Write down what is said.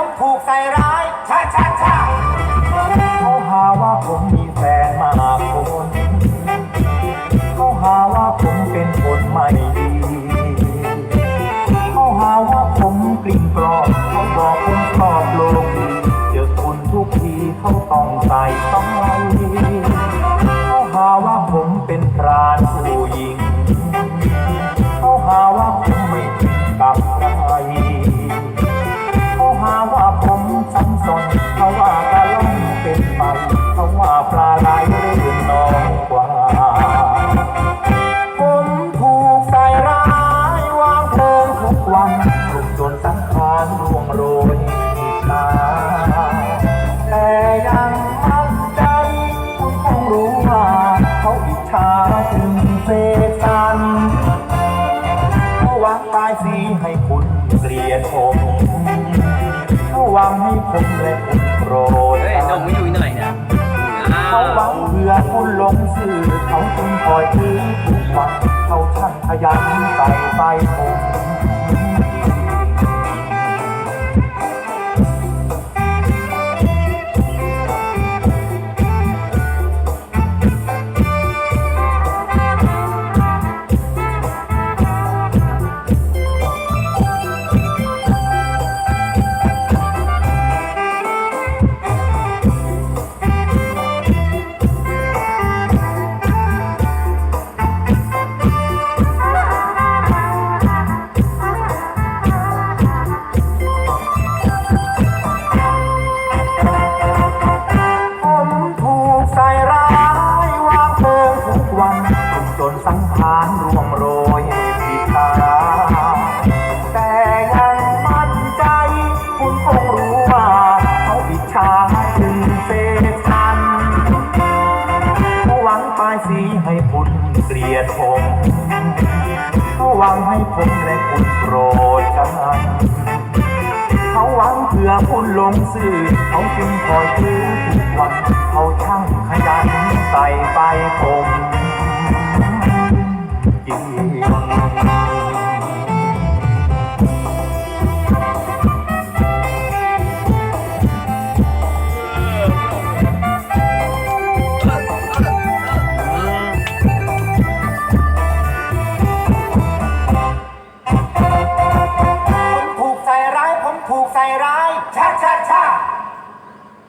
ผมถูกใส่ร้ายชาชาชาเขาหาว่าผมมีแฟนมากคนเขาหาว่าผมเป็นคนไม่ดีเขาหาว่าผมกลิ่นกรอบเขาบอกผมชอบโลกีเจอคุณทุกทีเขาต้องใส่ต้อง ชาจึงเสกสรรเขาหวังตายสีให้คุณเกลียดผมเขาหวังให้ผมและคุณโกรธเฮ้ยกันน้องไม่อยู่หน่อยนะอ้าเขาหวัวงเพื่อคุณหลงสื่อเขาจึงคอยถือทุกวันเขาช่างขยันใส่ไปผมผม กียดผมเขาหวังให้ผมและคุณโกรธกันเขาหวังเพื่อคุณหลงสื่อเขาจึงคอยถือทุกวันเขาช่างขยันใส่ไปผม